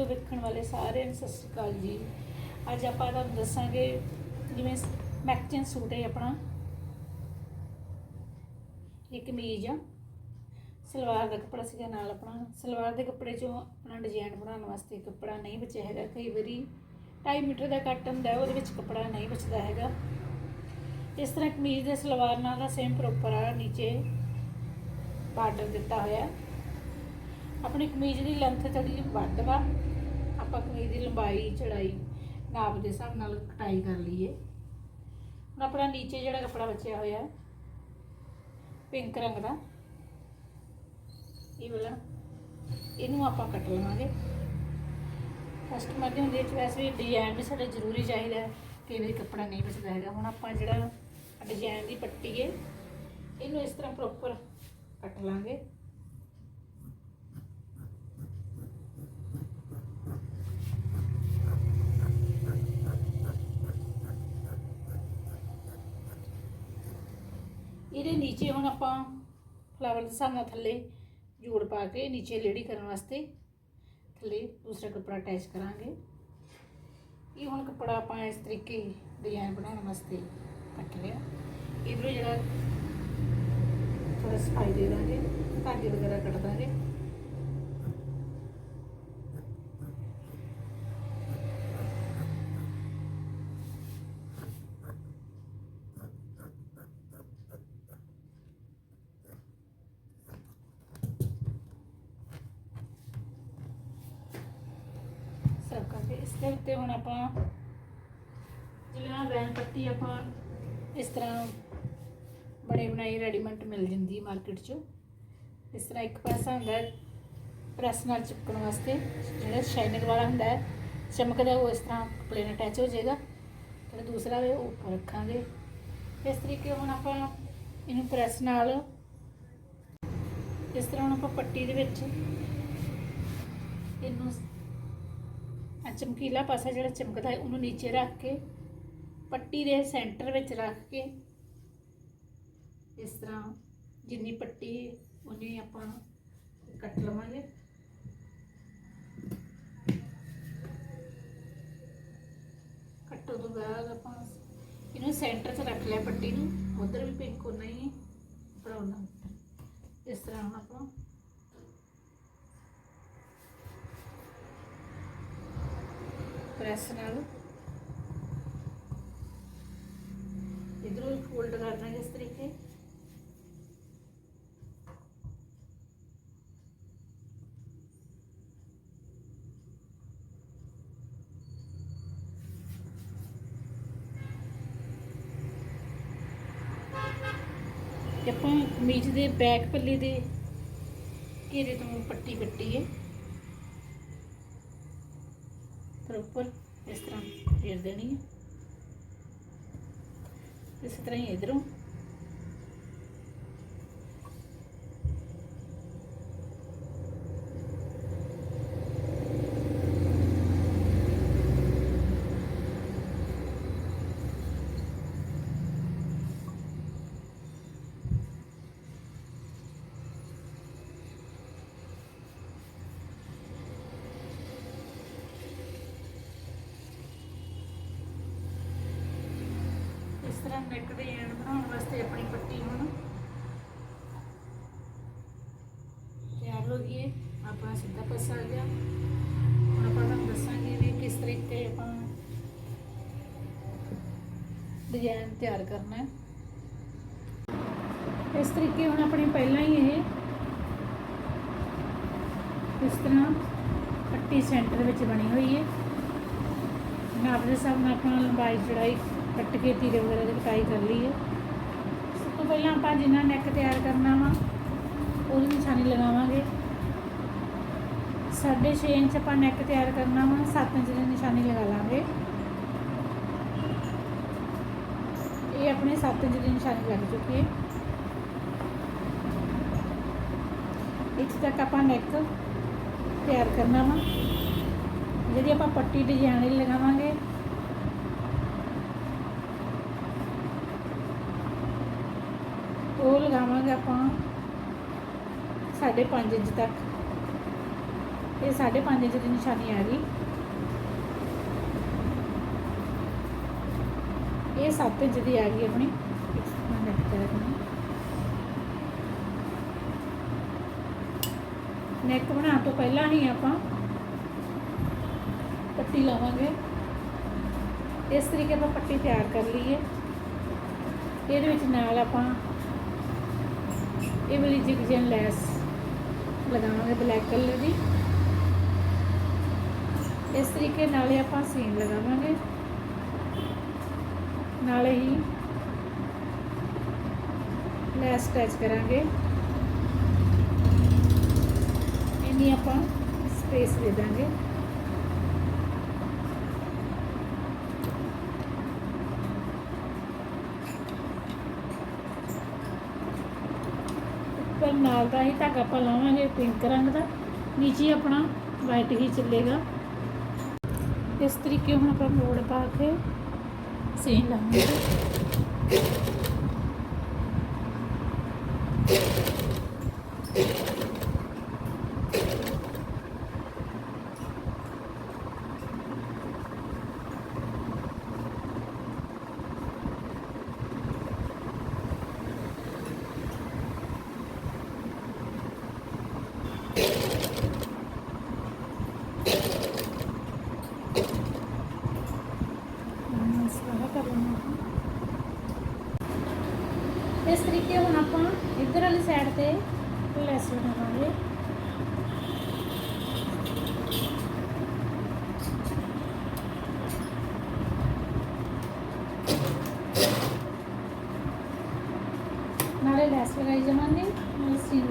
Video ਵੇਖਣ ਵਾਲੇ ਸਾਰਿਆਂ ਨੂੰ ਸਤਿ ਸ਼੍ਰੀ ਅਕਾਲ ਜੀ। ਅੱਜ ਆਪਾਂ ਤੁਹਾਨੂੰ ਦੱਸਾਂਗੇ ਜਿਵੇਂ ਮੈਕਚਨ ਸੂਟ ਹੈ ਆਪਣਾ। ਇਹ ਕਮੀਜ਼ ਆ। ਸਲਵਾਰ ਦਾ ਕੱਪੜਾ ਸੀਗਾ ਨਾਲ ਆਪਣਾ। ਸਲਵਾਰ ਦੇ ਕੱਪੜੇ ਚੋਂ ਆਪਣਾ ਡਿਜ਼ਾਈਨ ਬਣਾਉਣ ਵਾਸਤੇ ਕੱਪੜਾ ਨਹੀਂ ਬਚਿਆ ਹੈਗਾ। ਕਈ ਵਾਰੀ 2.5 ਮੀਟਰ ਦਾ ਕੱਟ ਹੁੰਦਾ, ਉਹਦੇ ਵਿੱਚ ਕੱਪੜਾ ਨਹੀਂ ਬਚਦਾ ਹੈਗਾ। ਇਸ ਤਰ੍ਹਾਂ ਕਮੀਜ਼ ਦੇ ਸਲਵਾਰ ਨਾਲ ਦਾ ਸੇਮ ਪ੍ਰੋਪਰ ਆ, ਨੀਚੇ ਬਾਰਡਰ ਦਿੱਤਾ ਹੋਇਆ। ਆਪਣੀ ਕਮੀਜ਼ ਦੀ ਲੈਂਥ ਥੋੜੀ ਜਿਹੀ ਵੱਧ ਵਾ। ਆਪਾਂ ਕਮੀਜ਼ ਦੀ ਲੰਬਾਈ, ਚੜਾਈ, ਨਾਪ ਦੇ ਹਿਸਾਬ ਨਾਲ ਕਟਾਈ ਕਰ ਲਈਏ। ਹੁਣ ਆਪਣਾ ਨੀਚੇ ਜਿਹੜਾ ਕੱਪੜਾ ਬਚਿਆ ਹੋਇਆ ਪਿੰਕ ਰੰਗ ਦਾ, ਇਹ ਵਾਲਾ, ਇਹਨੂੰ ਆਪਾਂ ਕੱਟ ਲਵਾਂਗੇ। ਕਸਟਮਰ ਦੇ ਹੁੰਦੇ 'ਚ ਵੈਸੇ ਵੀ ਡਿਜ਼ਾਈਨ ਵੀ ਸਾਡਾ ਜ਼ਰੂਰੀ ਚਾਹੀਦਾ ਹੈ ਕਈ ਵਾਰੀ ਕੱਪੜਾ ਨਹੀਂ ਬਚਦਾ ਹੈਗਾ। ਹੁਣ ਆਪਾਂ ਜਿਹੜਾ ਡਿਜ਼ਾਈਨ ਦੀ ਪੱਟੀ ਹੈ, ਇਹਨੂੰ ਇਸ ਤਰ੍ਹਾਂ ਪ੍ਰੋਪਰ ਕੱਟ ਲਾਂਗੇ ਇਹਦੇ ਨੀਚੇ ਹੁਣ ਆਪਾਂ ਫਲਾਵਰ ਦੇ ਹਿਸਾਬ ਨਾਲ ਥੱਲੇ ਜੋੜ ਪਾ ਕੇ ਨੀਚੇ ਲੇਡੀ ਕਰਨ ਵਾਸਤੇ ਥੱਲੇ ਦੂਸਰਾ ਕੱਪੜਾ ਅਟੈਚ ਕਰਾਂਗੇ। ਇਹ ਹੁਣ ਕੱਪੜਾ ਆਪਾਂ ਇਸ ਤਰੀਕੇ ਡਿਜ਼ਾਈਨ ਬਣਾਉਣ ਵਾਸਤੇ ਕੱਟ ਲਿਆ। ਇਧਰੋਂ ਜਿਹੜਾ ਥੋੜਾ ਸਫ਼ਾਈ ਦੇ ਦਾਂਗੇ, ਧਾਗੇ ਵਗੈਰਾ ਕੱਟ ਦਾਂਗੇ। ਕਰਕੇ ਉੱਤੇ ਹੁਣ ਆਪਾਂ ਜਿਹੜਾ ਵੈਨ ਪੱਟੀ ਆਪਾਂ ਇਸ ਤਰ੍ਹਾਂ ਬਣੇ ਬਣਾਈ ਰੈਡੀਮੇਡ ਮਿਲ ਜਾਂਦੀ ਮਾਰਕੀਟ 'ਚੋਂ। ਇਸ ਤਰ੍ਹਾਂ ਇੱਕ ਪਾਸਾ ਹੁੰਦਾ ਹੈ ਪ੍ਰੈਸ ਨਾਲ ਚਿਪਕਣ ਵਾਸਤੇ, ਜਿਹੜਾ ਸ਼ਾਈਨਿੰਗ ਵਾਲਾ ਹੁੰਦਾ ਹੈ ਚਮਕਦਾ ਉਹ ਇਸ ਤਰ੍ਹਾਂ ਪਲੇਨ ਅਟੈਚ ਹੋ ਜਾਏਗਾ। ਤੇ ਦੂਸਰਾ ਵੇ ਉਹ ਉੱਪਰ ਰੱਖਾਂਗੇ। ਇਸ ਤਰੀਕੇ ਹੁਣ ਆਪਾਂ ਇਹਨੂੰ ਪ੍ਰੈਸ ਨਾਲ ਇਸ ਤਰ੍ਹਾਂ ਹੁਣ ਆਪਾਂ ਪੱਟੀ ਦੇ ਵਿੱਚ ਇਹਨੂੰ ਚਮਕੀਲਾ ਪਾਸਾ ਜਿਹੜਾ ਚਮਕਦਾ ਹੈ, ਉਹਨੂੰ ਨੀਚੇ ਰੱਖ ਕੇ, ਪੱਟੀ ਦੇ ਸੈਂਟਰ ਵਿੱਚ ਰੱਖ ਕੇ, ਇਸ ਤਰ੍ਹਾਂ ਜਿੰਨੀ ਪੱਟੀ ਉਨੀ ਆਪਾਂ ਕੱਟ ਲਵਾਂਗੇ। ਕੱਟੋ ਤੋਂ ਬਾਅਦ ਆਪਾਂ ਇਹਨੂੰ ਸੈਂਟਰ 'ਚ ਰੱਖ ਲਿਆ ਪੱਟੀ ਨੂੰ, ਉਧਰ ਵੀ ਪਿੰਕ ਹੋਣਾ ਹੀ ਬਣਾਉਣਾ। ਇਸ ਤਰ੍ਹਾਂ ਹੁਣ ਆਪਾਂ ਪ੍ਰੈਸ ਨਾਲ। ਇਧਰੋਂ ਫੋਲਡ ਕਰਨਾ ਹੈ ਇਸ ਤਰੀਕੇ। ਆਪਾਂ ਕਮੀਜ਼ ਦੇ ਬੈਕ ਪੱਲੇ ਦੇ ਘੇਰੇ ਤੋਂ ਪੱਟੀ ਕੱਟੀ ਹੈ। ਉੱਪਰ ਇਸ ਤਰ੍ਹਾਂ ਫੇਰ ਦੇਣੀ ਹੈ। ਇਸੇ ਤਰ੍ਹਾਂ ਹੀ ਇਧਰੋਂ ਇਸ ਤਰ੍ਹਾਂ ਨੈਕ ਦੇ ਐਂਡ ਬਣਾਉਣ ਵਾਸਤੇ ਆਪਣੀ ਪੱਟੀ ਹੁਣ। ਤਿਆਰ ਹੋ ਗਈ ਹੈ ਆਪਣਾ ਸਿੱਧਾ ਪਾਸਾ ਆ ਗਿਆ। ਹੁਣ ਆਪਾਂ ਤੁਹਾਨੂੰ ਦੱਸਾਂਗੇ ਵੀ ਕਿਸ ਤਰੀਕੇ ਆਪਾਂ ਡਿਜ਼ਾਈਨ ਤਿਆਰ ਕਰਨਾ ਹੈ। ਇਸ ਤਰੀਕੇ ਹੁਣ ਆਪਣੀ ਪਹਿਲਾਂ ਹੀ ਇਹ ਇਸ ਤਰ੍ਹਾਂ ਪੱਟੀ ਸੈਂਟਰ ਵਿੱਚ ਬਣੀ ਹੋਈ ਹੈ ਨਾਪ ਦੇ ਹਿਸਾਬ ਨਾਲ ਆਪਾਂ ਲੰਬਾਈ ਚੜਾਈ ਕੱਟ ਕੇ ਤੀਰੇ ਵਗੈਰਾ ਦੀ ਕਟਾਈ ਕਰ ਲਈ ਹੈ। ਸਭ ਤੋਂ ਪਹਿਲਾਂ ਆਪਾਂ ਜਿੰਨਾ ਨੈਕ ਤਿਆਰ ਕਰਨਾ ਵਾ, ਉਹਦੀ ਨਿਸ਼ਾਨੀ ਲਗਾਵਾਂਗੇ। 6.5 ਇੰਚ ਆਪਾਂ ਨੈਕ ਤਿਆਰ ਕਰਨਾ ਵਾ 7 ਇੰਚ ਦੀ ਨਿਸ਼ਾਨੀ ਲਗਾ ਲਾਂਗੇ। ਇਹ ਆਪਣੇ 7 ਇੰਚ ਦੀ ਨਿਸ਼ਾਨੀ ਲੱਗ ਚੁੱਕੀ ਹੈ। ਇੱਥੇ ਤੱਕ ਆਪਾਂ ਨੈਕ ਤਿਆਰ ਕਰਨਾ ਵਾ। ਜਿਹੜੀ ਆਪਾਂ ਪੱਟੀ ਡਿਜ਼ਾਈਨ ਲਗਾਵਾਂਗੇ ਉਹ ਲਗਾਵਾਂਗੇ ਆਪਾਂ 5.5 ਇੰਚ ਤੱਕ। ਇਹ 5.5 ਇੰਚ ਦੀ ਨਿਸ਼ਾਨੀ ਆ ਗਈ। ਇਹ 7 ਇੰਚ ਦੀ ਆ ਗਈ ਆਪਣੀ। ਮੈਂ ਨੈਕ ਤੇ ਰੱਖਣੀ। ਨੈਕ ਬਣਾਉਣ ਤੋਂ ਪਹਿਲਾਂ ਹੀ ਆਪਾਂ ਪੱਟੀ ਲਾਵਾਂਗੇ। ਇਸ ਤਰੀਕੇ ਆਪਾਂ ਪੱਟੀ ਤਿਆਰ ਕਰ ਲਈਏ। ਇਹਦੇ ਵਿੱਚ ਨਾਲ ਆਪਾਂ ਇਹ ਵਾਲੀ ਜਿਗਜਨ ਲੈਸ ਲਗਾਵਾਂਗੇ ਬਲੈਕ ਕਲਰ ਦੀ। ਇਸ ਤਰੀਕੇ ਨਾਲੇ ਆਪਾਂ ਸੀਨ ਲਗਾਵਾਂਗੇ। ਨਾਲੇ ਹੀ ਲੈਸ ਅਟੈਚ ਕਰਾਂਗੇ। ਇੰਨੀ ਆਪਾਂ ਸਪੇਸ ਦੇ ਦਾਂਗੇ। ਉੱਪਰ ਨਾਲ ਦਾ ਹੀ ਧਾਗਾ ਆਪਾਂ ਲਾਵਾਂਗੇ ਪਿੰਕ ਰੰਗ ਦਾ। ਨੀਚੇ ਆਪਣਾ ਵਾਈਟ ਹੀ ਚੱਲੇਗਾ। ਇਸ ਤਰੀਕੇ ਹੁਣ ਆਪਾਂ ਮੋੜ ਪਾ ਕੇ ਸੇਨ ਲਾਵਾਂਗੇ ਹਮ, ਸਾਰਾ ਕਰ ਲੈਣਾ ਆਪਾਂ। ਇਸ ਤਰੀਕੇ ਹੁਣ ਆਪਾਂ ਇੱਧਰ ਵਾਲੀ ਸਾਈਡ ਤੇ ਲੈਸ ਬਣਾਵਾਂਗੇ ਨਾਲੇ ਲੈਸ ਲਗਾਈ ਜਾਵਾਂਗੇ ਨਾਲ ਸੀਨ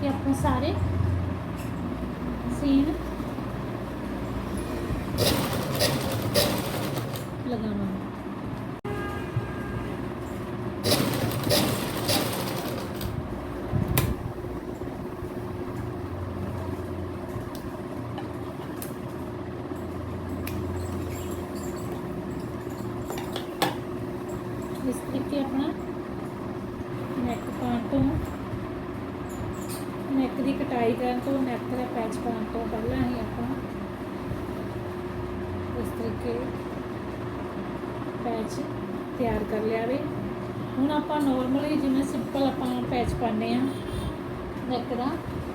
ਲਗਾ ਦਾਂਗੇ ਇਸ ਤਰੀਕੇ ਆਪਣੇ ਸਾਰੇ ਸੀਨ ਲਗਾਵਾਂਗੇ ਇਸ ਤਰੀਕੇ ਆਪਣਾ ਨੈਕ ਪਾਉਣ ਤੋਂ ਨੈਕ ਦੀ ਕਟਾਈ ਕਰਨ ਤੋਂ ਨੈਕ ਦਾ ਪੈਚ ਪਾਉਣ ਤੋਂ ਪਹਿਲਾਂ ਹੀ ਆਪਾਂ ਇਸ ਤਰੀਕੇ ਪੈਚ ਤਿਆਰ ਕਰ ਲਿਆ ਵੇ। ਹੁਣ ਆਪਾਂ ਨਾਰਮਲੀ ਜਿਵੇਂ ਸਿੰਪਲ ਆਪਾਂ ਪੈਚ ਪਾਉਂਦੇ ਆ ਨੈਕ ਦਾ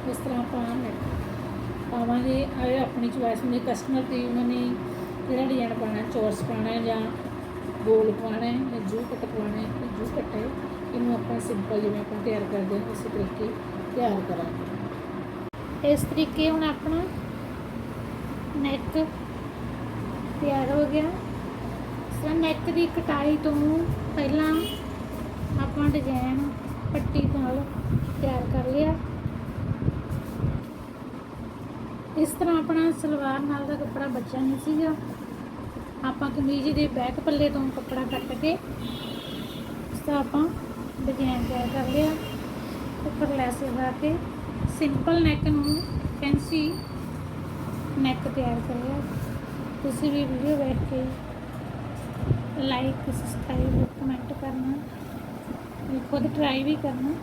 ਇਸ ਤਰ੍ਹਾਂ ਆਪਾਂ ਨੈਕ ਪਾਵਾਂਗੇ। ਇਹ ਆਪਣੀ ਚੁਆਇਸ ਹੁੰਦੀ ਕਸਟਮਰ ਦੀ ਉਹਨਾਂ ਨੇ ਕਿਹੜਾ ਡਿਜ਼ਾਈਨ ਪਾਉਣਾ ਚੋਰਸ ਪਾਉਣਾ ਜਾਂ ਗੋਲ ਪਾਉਣਾ ਜਾਂ ਜੂ ਕੱਟ ਪਾਉਣਾ ਹੈ? ਜੂ ਕੱਟ ਇਹਨੂੰ ਆਪਾਂ ਸਿੰਪਲ ਜਿਵੇਂ ਆਪਾਂ ਤਿਆਰ ਕਰਦੇ ਹਾਂ, ਉਸੇ ਤਰੀਕੇ ਤਿਆਰ ਕਰਾਂਗੇ। ਇਸ ਤਰੀਕੇ ਹੁਣ ਆਪਣਾ ਨੈਕ ਤਿਆਰ ਹੋ ਗਿਆ। ਸੋ ਨੈਕ ਦੀ ਕਟਾਈ ਤੋਂ ਪਹਿਲਾਂ ਆਪਾਂ ਡਿਜ਼ਾਈਨ ਪੱਟੀ ਨਾਲ ਤਿਆਰ ਕਰ ਲਿਆ। ਇਸ ਤਰ੍ਹਾਂ ਆਪਣਾ ਸਲਵਾਰ ਨਾਲ ਦਾ ਕੱਪੜਾ ਬਚਿਆ ਨਹੀਂ ਸੀਗਾ। ਆਪਾਂ ਕਮੀਜ਼ ਦੇ ਬੈਕ ਪੱਲੇ ਤੋਂ ਕੱਪੜਾ ਕੱਟ ਕੇ ਇਸ ਤਰ੍ਹਾਂ ਆਪਾਂ ਡਿਜ਼ਾਈਨ ਤਿਆਰ ਕਰ ਲਿਆ। ਉੱਪਰ ਲੈਸ ਲਗਾ ਕੇ ਸਿੰਪਲ ਨੈਕ ਨੂੰ ਫੈਂਸੀ ਨੈਕ ਤਿਆਰ ਕਰਿਆ ਤੁਸੀਂ ਵੀ ਵੀਡੀਓ ਵੇਖ ਕੇ ਲਾਈਕ ਸਬਸਕ੍ਰਾਈਬ ਕਮੈਂਟ ਕਰਨਾ। ਖੁਦ ਟਰਾਈ ਵੀ ਕਰਨਾ।